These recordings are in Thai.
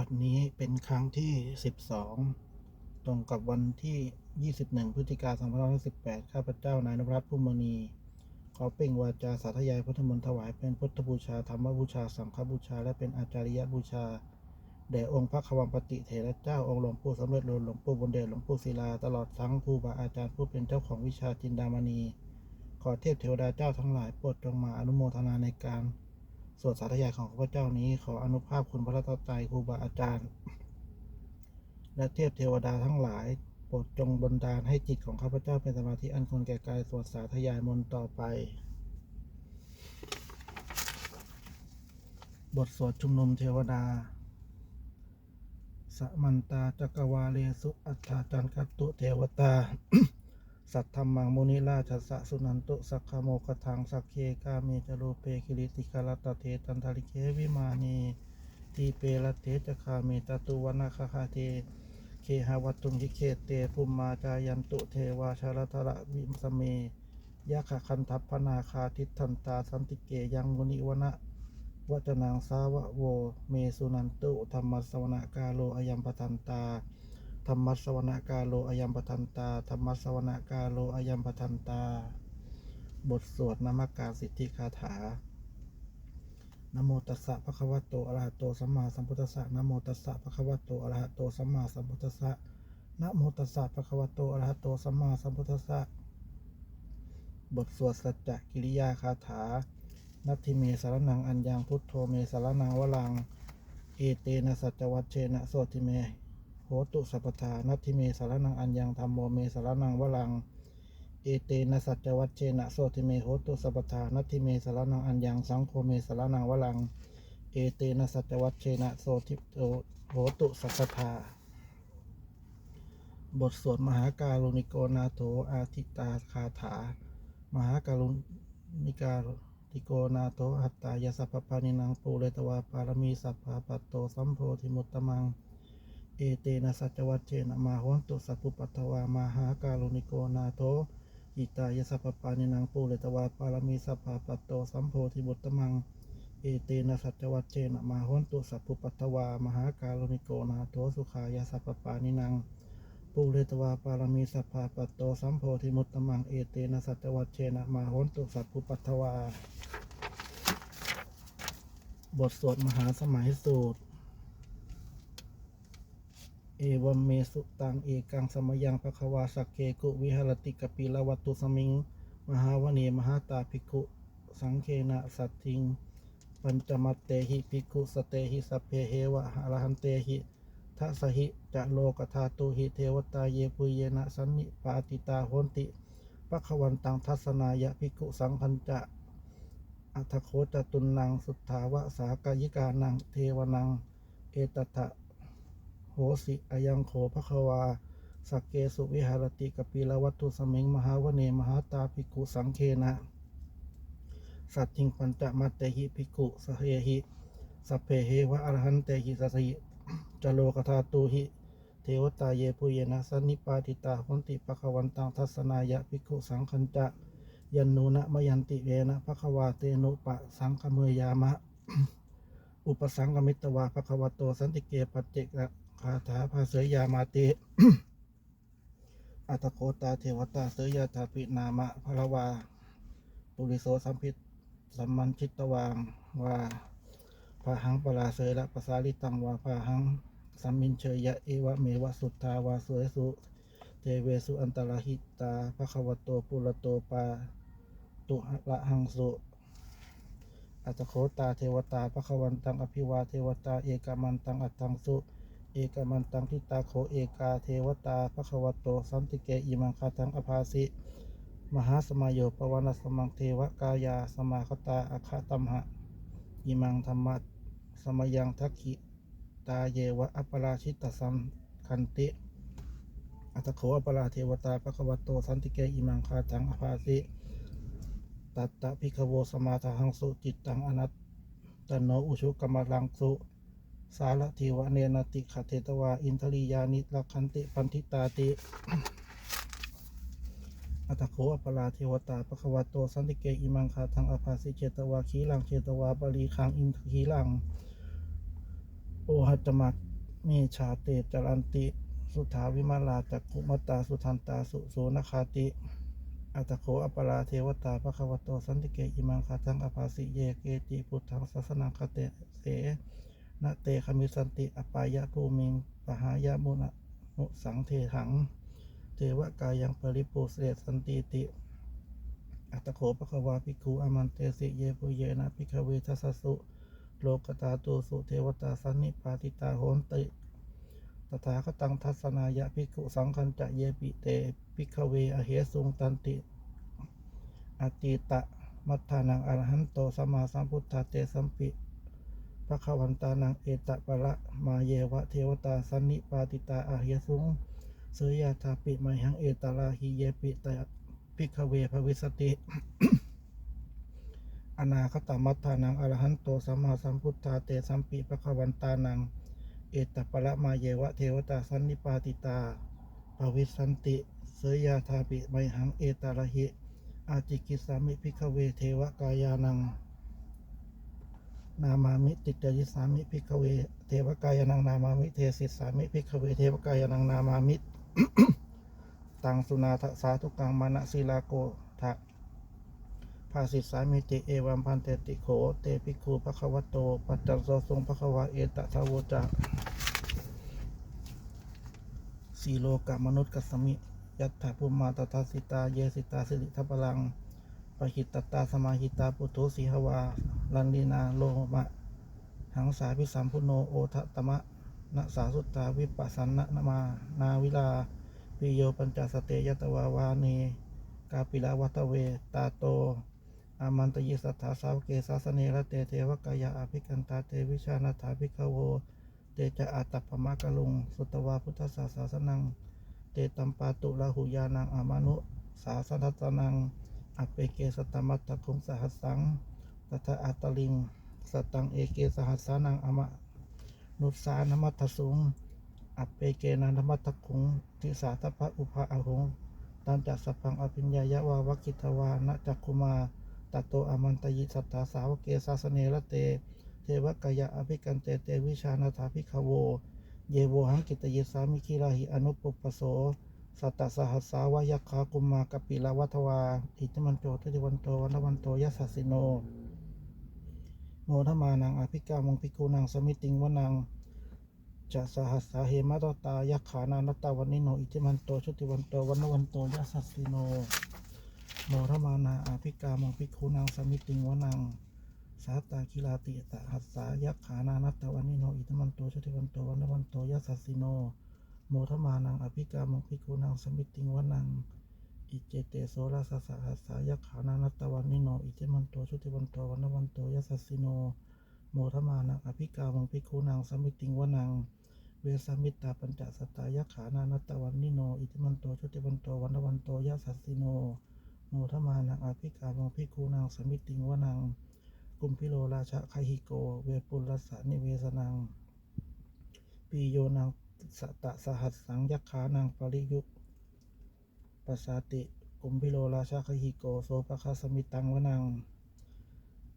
บัดนี้เป็นครั้งที่ 12 ตรงกับวันที่ 21 พฤศจิกายน2518ข้าพเจ้านายนภัสพุ่มมณี ขอเปล่งวาจาสาธยายพุทธมนต์ถวายเป็นพุทธบูชา ธรรมบูชา สังฆบูชา และเป็นอาจาริยบูชา แด่องค์พระควัมปติเถระเจ้า องค์หลวงปู่สำเร็จหลวงหลวงปู่บุญเดชหลวงปู่ศิลา ตลอดทั้งครูบาอาจารย์ผู้เป็นเจ้าของวิชาจินดามณี ขอเทพเทวดาเจ้าทั้งหลายโปรดจงมาอนุโมทนาในการ สวดสาธยายของข้าพเจ้านี้ขออนุภาพคุณพระรัตนตรัยครูบาอาจารย์ และเทพเทวดาทั้งหลาย โปรดจงบันดาลให้จิตของข้าพเจ้าเป็นสมาธิอันควรแก่กายสวดสาธยายมนต์ต่อไป บทสวดชุมนุมเทวดาสมันตาจักรวาเลสุอัฏฐาจันคตุเทวตา สัทธรรมังมุนิราชสะสุนันตุสักขโมคทังสักเคกาเมจโรเปคิริติคารตเทตันทาริเควิมานีทีเปรเทจคาเมตตุวนาคคาเทเคหาวัตุงยิเคเตภุมมาจายันตุเทวาชารทระวิมสเมยะขะคันทัพพนาคาทิทันตาสันติเกยังมุนิวนะวัจนางสาวะโว เมสุนันตุธรรมสวนกาโลอยัมปทันตา ธรรมสวนกาโลอยัมปทันตาธรรมสวนกาโลอยัมปทันตา บทสวดนามกาสิทธิคาถานโมตัสสะภะคะวะโตอะระหะโตสัมมาสัมพุทธัสสะนโมตัสสะภะคะวะโตอะระหะโตสัมมาสัมพุทธัสสะนโมตัสสะภะคะวะโตอะระหะโตสัมมาสัมพุทธัสสะบทสวดสัจจกิริยาคาถา นัตถิเมสารนังอัญญังพุทโธเมสารนังวลัง เอเตนะสัจวัชเชนะโสติเม โหตุสัพพทานัติเมสารนังอัญญังธรรมโมเมสารนังวลัง เอเตนะสัจวัชเชนะโสติเมโหตุสัพพทานัติเมสารนังอัญญังสังโฆเมสารนังวลัง เอเตนะสัจวัชเชนะโสติโหตุสัพพทาบทสวดมหาการุณิโกนาโถอาทิตาคาถา มหาการุณิกาติโกนาโถอัตตายสัพพานินังปูเรตวาปารมีสัพพาปัตโตสัมโพธิมุตตมัง เอเตนะสัจวัชเชนะมาโหนตุสัพพุปัตวามหาการุณิโกนาโถอิตายสัพปานินังปูเรตวาปารมีสัพพาปัตโตสัมโพธิมุตตมัง เอเตนะสัจวัชเชนะมาโหนตุสัพพุปัตวามหาการุณิโกนาโถสุขายสัพปานินังปูเรตวาปารมีสัพพาปัตโตสัมโพธิมุตตมังเอเตนะสัจวัชเชนะมาโหนตุสัพพุปัตวา บทสวดมหาสมัยสูตร เอวัมเมสุตังเอกังสมยังภควาสักเกกุวิหรติกปิลวัตุสมิง มหาวเนมหาตาภิกขุสังเคนะสัตทิง ปัญจมัตเตหิภิกขุสเตหิสัพเพเหวะอรหันเตหิทัสหิจะโลกธาตุหิเทวตาเยปุยเยนะสันนิปาติตาโหนติปะขวันตังทัศนายะภิกขุสังพันจะอัทโคจตุนนังสุทธาวะสากายิกานังเทวนัง เอตทะ สิอายังโขภควา สักเกสุวิหารติกปิลวัตถุสมิงมหาวเนมหาตาภิกขุสังเคนะ สัตทิงปัญจมัตเตหิภิกขุสเหหิสัพเพเหวะอรหันเตหิสัสหิจโลกธาตุหิ เทวตาเยปุเยนะสันนิปาติตาหนติปะควันตังทัศนายะภิกขุสังคัญจะยันนูนะมยันติเวนะภควาเตนุปะสังคเมยามะ อุปสังกมิตวาภควโตสันติเกปัจเจก คาถาภาเสยยามาติ อัตโคตาเทวตาเสยยาถาปินามะพระวา ปุริโสสัมพิตสัมมันชิตวางว่าพาหังปลาเสยละปสาลิตังวาพาหังสัมมินเชยยะเอวะเมวะสุทธาวาสวยสุ เทเวสุอันตรหิตาภควโตปุระโตปาตุละหังสุอัตโคตาเทวตาภควันตังอภิวาเทวตาเอกามันตังอัตถังสุ เอกามันตังทิตาโคเอกาเทวตาภควโต สันติเกอิมังคาทังอภาสิ มหาสมายโยปวนาสมังเทวกายาสมาคตาอาคาตัมหะอิมังธรรมะสมยังทักขิตาเยวะอัปปราชิตสัมคันติอัตโขอปราเทวตาภควโต สันติเกอิมังคาทังอภาสิตัตตะพิกโวสมาทหังสุจิตตังอนัตตโนอุชุกรรมลังสุ สารทิวะเนนติขเทตวา อินทริยานิลักขันติปันทิตาติ อัตโขอปราเทวตาปะคะวะโตสันติเกอิมังคาทังอภาสิเจตวาขีลังเจตวาปรีคังอินทขีลัง โอหัจมักมีชาเตจรันติ สุทาวิมาลาจักขุมตตาสุทันตาสุโสนคาติอัตโขอปราเทวตาภควโตสันติเกอิมังคาทังอภาสิเยเกจิพุทธังสัสนังคเตเส นะเตคมิสันติอปายะภูมิงปหายะมุนะมุสังเทหัง เทวกายังปริปูเสดสันติติ อัตโขภควาภิกขุอามันเตสิเยปุเยนะภิกขเวทัสสุ โลกตาตุสุเทวตาสันนิปาติตาโหนติตถาคตังทัศนายะภิกขุสังคัญจะเยปิเตภิกขเวอเหสุงตันติอติตะมัทธานังอรหันโตสัมมาสัมพุทธาเตสัมปิ พระขวันตานังเอตะปะละมาเยวะเทวตาสันนิปาติตาอาเหสุงเสยยาทาปิไมหังเอตาลาหิเยปิตะภิกเวภวิสติอนาคตมัทานังอรหันโตสัมมาสัมพุทธาเตสัมปิพระขวันตานัง เอตปะละมาเยวะเทวตาสันนิปาติตาภวิสันติเสยยาธาปิไมหังเอตาระหิอาจิกิสามิพิกเวเทวกายานัง นามามิติจยิสามิพิกเว เทวกายานังนามามิเทศิสามิพิกเว เทวกายานังนามามิตังสุนาทสาทุกังมานะศิลาโกทะภาสิสามิติเอวัมพันเตติโข เตปิคูภควโต ปัจจัสโสทรงภควาเอตทาวจะสีโลกะมนุษย์กัสมิ ยัตถาภูมาตถาสิตา เยสิตาสิริทัพลัง ปหิตตตาสมาหิตาปุโตสีหวา ลันลีนาโลมะ หังสาพิสัมพุโนโอทะตมะนะสาสุตตาวิปัสสันนะนามา นาวิลาปิโยปัญจสเตยตวาวาเนกาปิลาวัตเว ตาโต อามันตยิสัทธาสาวเกสาสเนระเตเทวกายาอภิกันตาเตวิชานาถาภิกขโว เตจะอาตัปปมะกะลุง สุตวาพุทธศาสสนัง เตตัมปาตุลาหุยานังอามานุ สาสนัตนัง อเปเกสตมัตตคุงสหัสสังตถาอัตลิง สตังเอเกสหัสสานังอมะนุสานมัตถสุงอเปเกนันมัตตคุงทิสาทพะอุภาอหงตันจัสพังอภิญญายะวาวกิทวานะจักคุมาตัตโตอมันตยิสัทธาสาวเกสาสเนระเต เทวกายะอภิกันเตเตวิชานาถาภิกขโว เยโวหังกิตยิสามิคิราหิอนุปปปโส สัตตสหัสสาวายคากุมมากปิลาวัทวาอิติมันโจทติวันโตวันวันโตยัสสสิโน โมทมานังอภิกามงภิกขุนังสมิติงวนังจะสหัสสาเหมะตตายักขานานตตาวันนิโนอิติมันโตชุติวันโตวันวันโตยัสสสิโน โมทมานาอภิกามงภิกขุนังสมิติงวนังสาตาคิลาติตะหัสสายักขานานตตวันนิโนอิติมันโตชุติวันโตวันวันโตยัสสสิโน โมทมานังอภิกามงภิกขุนังสมิติงวนัง อิเจเตโสราสสะหัสสายักขานานัตตวันนิโน อิติมันโตชุติวันโตวันวันโตยัสสสิโน โมทมานังอภิกามงภิกขุนังสมิติงวนัง เวสามิตาปัญจสตายักขานานัตตวันนิโน อิติมันโตชุติวันโตวันวันโตยัสสสิโน โมทมานังอภิกามงภิกขุนังสมิติงวนังกุมพิโลราชะคหิโก เวปุลสสนิเวสนังปีโยนัง สตะสหัสสังยักขานังปริยุปปัสสาติกุมพิโลราชะคหิโกโสปะคาสมิตังวนัง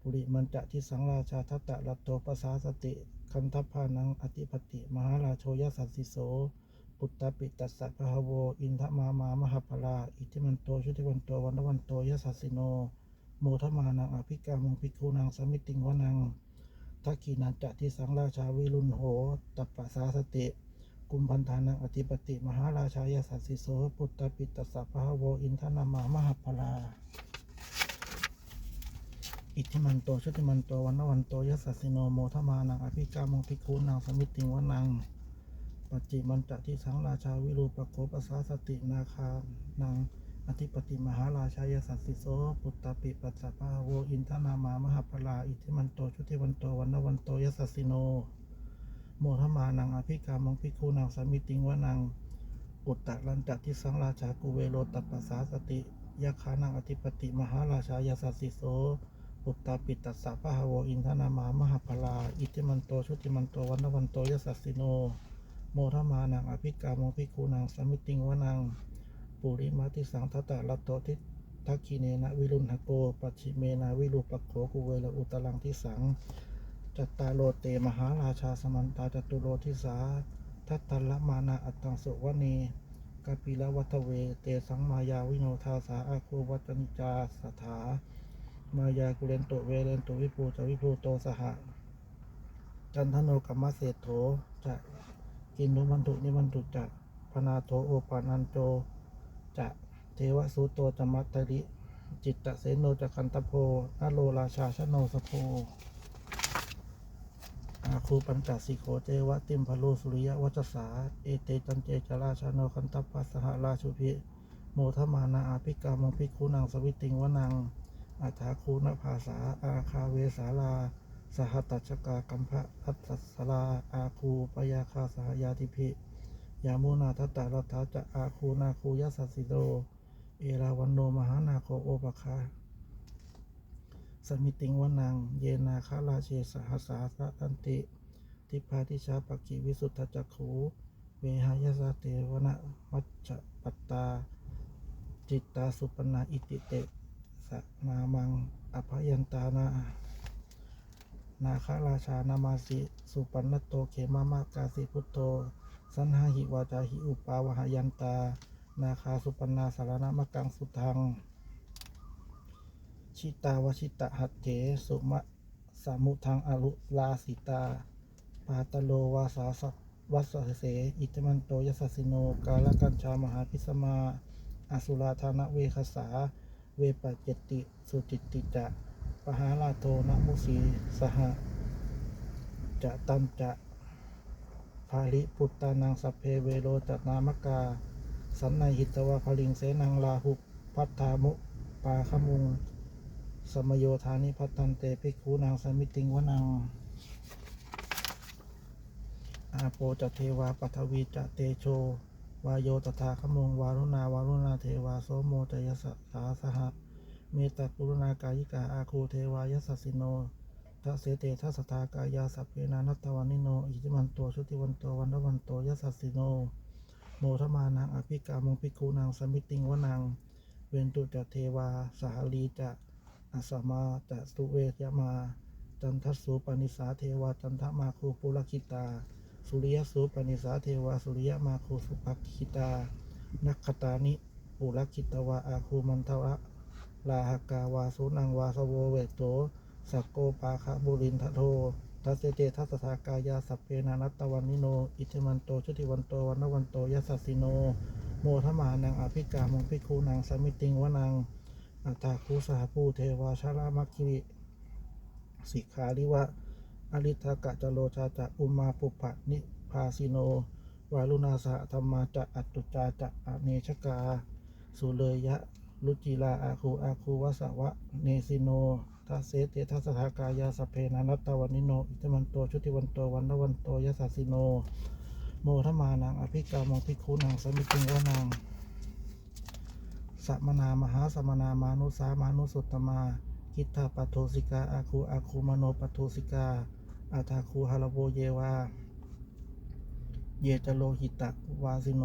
ปุริมันจะทิสังราชาทัตตะรัตโตปสาสติ คันทัพพานังอธิปติ มหาราโชยสัสสิโสปุตตปิตัสสะพะหะโว อินทมามามหาพลา อิทิมันโตชุติวันโตวันวันโตยสัสสิโน โมทมานังอภิกามงภิกขุนังสมิติงวนังทักขีนันจะทิสังราชาวิรุณโห ตัปปะสาสติ กุมพันธานังอธิปติ มหาราชายสัสสิโสปุตตปิตสสะพะโวอินทนามามหาพลา อิทธิมันโตชุติมันโตวันวันโตยัสสสสิโนโมทมานังอภิกามงภิกขุนังสมิติงวนังปัจจิมันจะที่สังราชาวิรูปโคปัสสาสตินาคานังอธิปติมหาราชายสัสสิโสปุตตปิปัสสะพาโวอินทนามามหาพลา อิทธิมันโตชุติวันโตวันวันโตยัสสสสิโน โมทมานังอภิกามงภิกขุนังสมิติงวนัง อุตตะลันจะที่สังราชากุเวโรตัปปสาสติยักขานังอธิปติมหาราชายสัสสิโสปุตตาปิตัสสะพะหะโวอินทนามามหาพลา อิติมันโตชุติมันโตวันนวันโตยสัสสิโน โมทมานังอภิกามงภิกขุนังสมิติงวนัง ปุริมาติสังทัตตะลัตโตทิทักขีเนนะวิรุณหโกปัจฉิเมนะวิรูปโขกุเวละอุตลังทิสัง จัตตาโลเตมหาราชาสมันตาจตุโลทิสาทัตตละมานาอัตตังสุวนีกปิลวัตเว เตสังมายาวิโนทาสาอาคูวัจนิจาสถามายากุเรนโตเวเรนโตวิภูจวิภูโตสหะจันทโนกัมมะเศรษโถจะกินนุมันตุนิมันตุจะพนาโถโอปานันโจจะเทวสุโตจมัตตริจิตตะเสโนจะคันตโพนโลราชาชโนสโพ อาคูปัญจสิโขเจวะติมพะโลสุริยวัจสา เอเตจันเจจราชาโนคันตปัสสหราชุพิโมทมานาอาภิกามงภิกขุนางสวิติงวนังอัฏฐาคูนภาษา อาคาเวสาลา สหตัชกากัมภะทัตสลา อาคูปยาคาสหยาติภิยามุนาทัตตารัฐาจะอาคูนาคูยัสสสิโด เอราวันโนมหานาโคโอปคา สมิติงวนัง เยนาคาราเชสหสาสะตันติ ทิพาทิชาปกิวิสุทธจักขูเวหายสาเตวนะมัจจปัตตา จิตตาสุปนาอิติเตสนามังอภยันตานานาคาราชานามาสิ สุปันนโตเขมามากาสิพุทโธ สันหาหิวาจาหิอุปาวหายันตา นาคาสุปนาสารนามกังสุทัง ชิตาวชิตะหัตเถสุมะสามุทังอรุลาสิตา ปาตโลวาสาสวัสเส อิตมันโตยสสิโน กาลกัญชามหาพิสมา อสุราธานเวคสา เวปเจติ สุจิตติจะปหาลาโทนะมุสีสหจะตันจะภาลิปุตตานังสัพเพเวโรจนามกา สันในหิตวะพลิงเสนังลาหุพัทธามุปาขมุง สมโยธานิพัตันเตภิกขุนางสมิติงวนังอาโปจะเทวาปัทวีจะเตโช วายโยตถาคมงวารุณาวารุณาเทวาโสโมจยสสาสหะเมตตากรุณากายิกาอาคูเทวายสสสิโนทัเสเตทัสทากายาสัพเพนานัตตวานิโน อิจิมันโตชุติวันโตวันวันโตยสสสิโน โมทมานังอภิกามงภิกขุนางสมิติงวนัง เวนตุจะเทวาสหลีจะ อาสมาจะสุเวทยมา จันทสูปนิสาเทวาจันทมาคูปุรคิตา สุริยสูปนิสาเทวาสุริยมาคูสุภคิตา นักขตานิปุรคิตวาอาคูมันทวะลาหกาวาสุนังวาสโวเวโตสักโกปาคะบุรินทโททัสเสเตทัสสากายาสัพเพนานัตตวันนิโน อิจมันโตชุติวันโตวันนวันโตยัสสิโน โมทมานังอภิกามงภิกขุนางสมิติงวนัง อัตตาคูสหภูเทวาชารามัคคิริสิกขาลิวะอริทากะจโลชาจะอุมาปุปะนิพาสิโน วาลุนาสหธรรมาจะอัตตุจาจะอเนชกา สุเลยะลุจิลาอาคูอาคูวสวะเนสิโนทัสเสเตทัสสทากายาสเพนานัตตวันนิโน อิตมันโตชุติวันโตวันนวันโตยะสสสิโน โมทมานังอภิกามงภิกขุนางสมิติงวนัง สัมมนามหาสมนามานุสามานุสุตตมากิทธาปัทโทสิกาอาคูอาคูมโนปัทโทสิกาอาทาคูฮาลโวเยวา เยจโลหิตะวาสิโน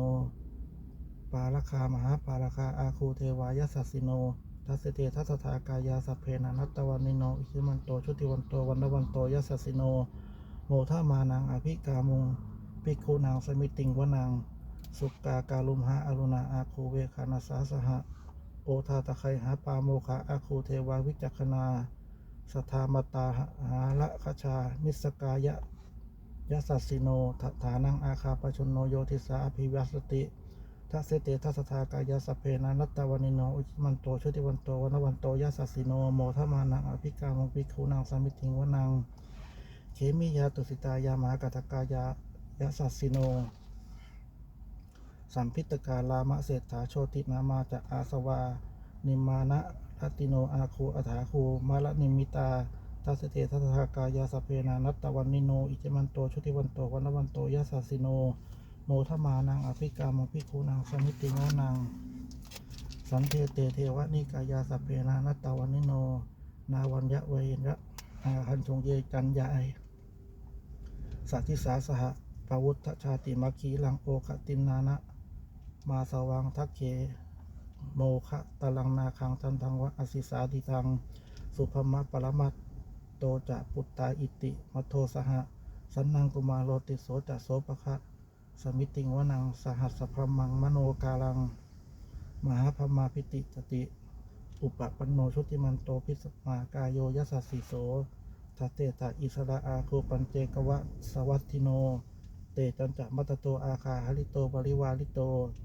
ปาลคามหาปาลคาอาคูเทวายสัสสิโน ทัสเตทัสสทากายาสเพนานัตตวันนิโน อิชิมันโตชุติวันโตวันนวันโตยัสสสิโน โมทามานังอภิกามุงภิกขุนางสมิติงวนัง สุกาการุมหาอรุณาอาคูเวคานาสาสหะ โอทาตะไคหาปาโมคะอาคูเทวาวิจักขนาสทามตาหาละคชานิสกายะยสัสสิโนทฐานังอาคาปชนโนโยทิสาอภิวัสติทัสเสเตทัสสทากายาสเพนานัตตวานิโนอุจมันโตชุติวันโตวันวันโตยสัสสิโนโมทมานังอภิกามงภิกขุนางสามิติงวนัง เขมิยาตุสิตายามหากตกายายะสัสสิโน สัมพิตกาลามะเศรษฐาโชตินามาจะอาสวา นิมานะทัตติโนอาคูอัฐาคูมาละนิมิตาทัสเตทัสสากายาสเพนานัตตวันนิโน อิจมันโต ชุติวันโตวันวันโตยะสัสสิโน โมทมานังอภิกามภิกขุนางสมิติโงนังสันเทเตเทวนิกายาสเพนานัตตวันนิโน นาวันยะเวยระอาคันชงเยจันยายสัติสาสหะปวุฒชาติมัคคีลังโอคตินนานะ มาสวังทักเขโมคะตะลังนาคังทันทังวะอสิสาติทัง สุภมะปรมัตโตจะปุตตาอิติมัโทสหะ สันนังกุมารโลติโสจะโสปะคะ สมิติงวนังสหัสสะพมังมโนกาลัง มหาพมาพิติสติ อุปปันโนชุติมันโตพิสมากายโยยัสสิโสทัตเตตาอิสระอาคูปัญเจกวะสวัตติโน เตจันจะมัตโตอาคาหริโตปริวาริโต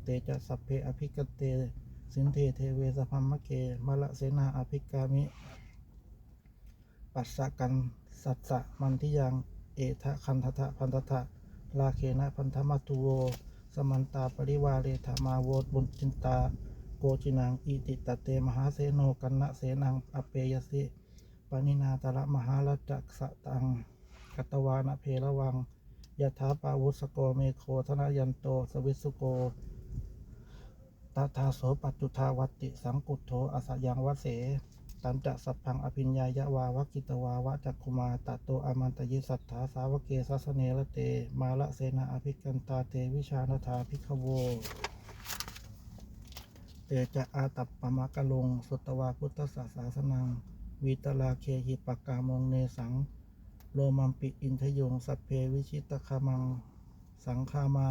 เตจะสัพเพอภิกเต สินเทเทเวสพัมมะเกมะละเสนาอภิกามิ ปัสสะกันสัสสะมันทิยัง เอทะคันทะทะพันทะทะลาเคนะพันธมัตตุโว สมันตาปริวาเรธมาโวบุญจินตา โกจินังอิติตเตมหาเสโนกันนะเสนังอเปยสิปนินาตระมหาลจักสะตังกัตวานะเพระวัง ยถาปาวุสโกเมโคธนยันโต สวิสุโกตถาโสปัจจุทาวัติ สังกุตโธอสยังวเสตันจะสัพพังอภิญญายะวาวกิตวาวะจักคุมาตะโตอมันตยิสัทธาสาวเกสัสเนละเต มาละเสนาอภิกันตาเตวิชานธาภิกขโวเตจะอาตัปปมะกะลง สุตวาพุทธศาสานังวีตลาเคหิปกามงเนสัง โลมัมปิอินทยง สัพเพวิชิตคามัง สังคามา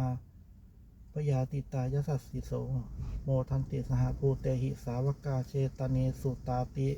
ปยาติตายสัสสิโส โมทันติสหภูเตหิสาวกาเชตเนสุตาติ